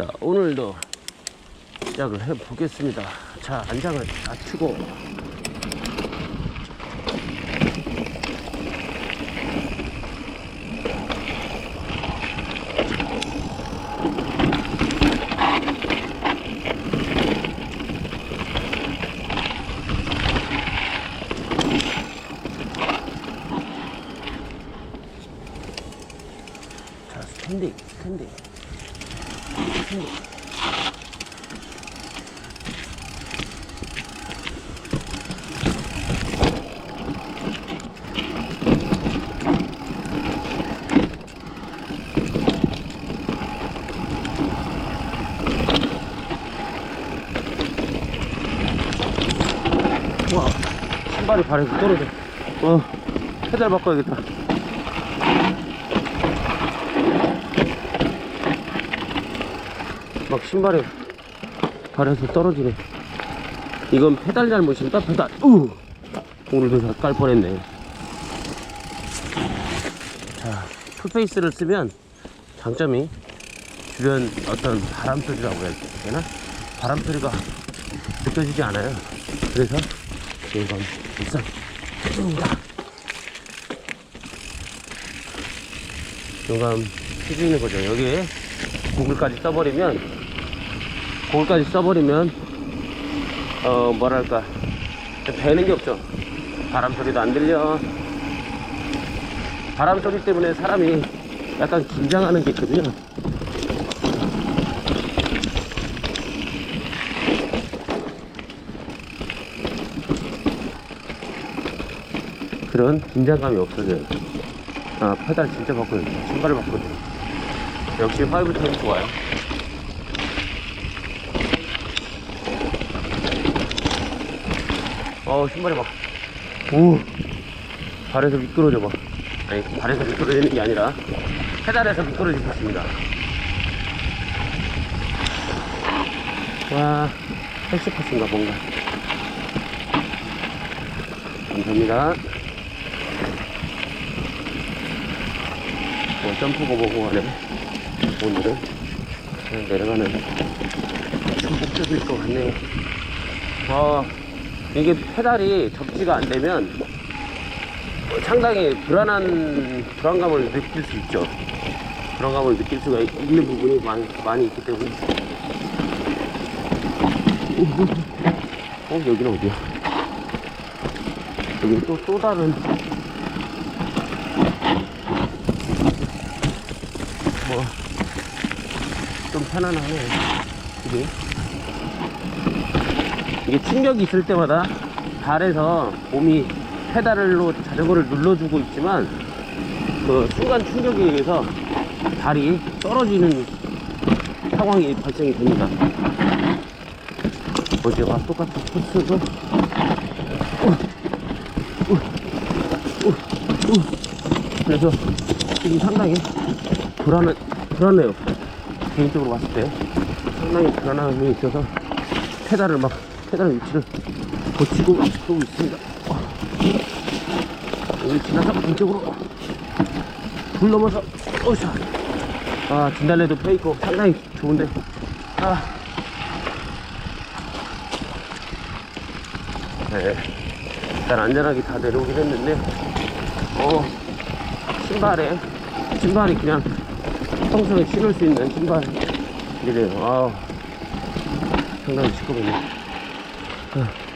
자, 오늘도 시작을 해 보겠습니다. 자, 안장을 낮추고. 자, 스탠딩, 스탠딩. 와, 신발이 발에서 떨어져. 어, 페달 바꿔야겠다. 막 신발에 발에서 떨어지네. 이건 페달 잘못인가? 페달. 우! 오늘도 깔 뻔했네. 자, 풀페이스를 쓰면 장점이 주변 어떤 바람 소리라고 해야 되나? 바람 소리가 느껴지지 않아요. 그래서 이건 일단 해줍니다. 용감 해주는 거죠. 여기에 구글까지 써버리면 구글까지 써버리면 어 뭐랄까 배는 게 없죠. 바람 소리도 안 들려. 바람 소리 때문에 사람이 약간 긴장하는 게 있거든요. 그런 긴장감이 없어져요. 아, 페달 진짜 바꿔요. 신발을 바꿔요. 역시 파이브 타임 좋아요. 어, 신발이 막, 오, 발에서 미끄러져 봐. 아니, 발에서 미끄러지는 게 아니라, 페달에서 미끄러지고 있습니다. 와, 헬스파스인가 뭔가. 감사합니다. 어, 점프고 보고 하네. 오늘은 그냥 내려가는 전복적일 것 같네요. 와, 이게 페달이 접지가 안 되면 상당히 불안한, 불안감을 느낄 수 있죠. 불안감을 느낄 수가 있- 있는 부분이 많이, 많이 있기 때문에. 어, 여기는 어디야? 여기 또, 또 다른 뭐 좀 편안하네 이게 이게 충격이 있을 때마다 발에서 몸이 페달로 자전거를 눌러주고 있지만 그 순간 충격에 의해서 발이 떨어지는 상황이 발생이 됩니다 어제와 똑같은 코스도. 그래서 지금 상당히 불안해, 불안해요. 개인적으로 봤을 때. 상당히 불안함이 있어서 페달을 막, 페달 위치를 고치고 그러고 있습니다. 어. 여기 지나서 왼쪽으로 불 넘어서, 어샤. 아, 진달래도 펴있고 상당히 좋은데. 아. 네. 일단 안전하게 다 내려오긴 했는데, 어, 신발에, 신발이 그냥 평소에 신을 수 있는 신발이래요. 아우, 상당히 시끄럽네. 어.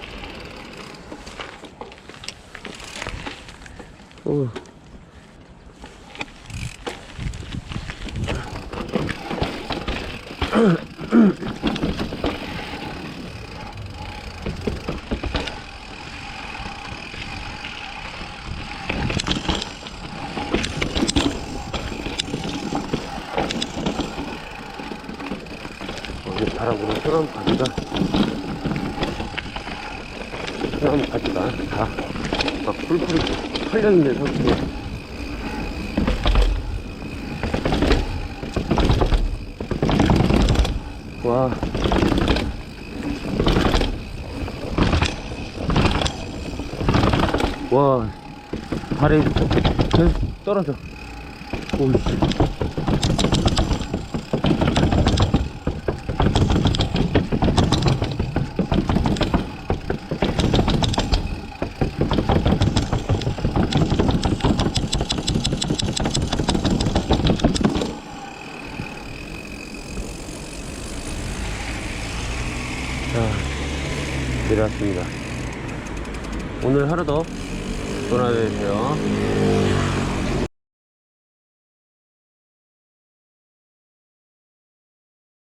소나무 가지 가 소나무 가지가 다막 풀풀이 털려있는 상태에 와 와, 발에 계속 떨어져. 오이씨. 자, 내려왔습니다. 오늘 하루도 전화주세요.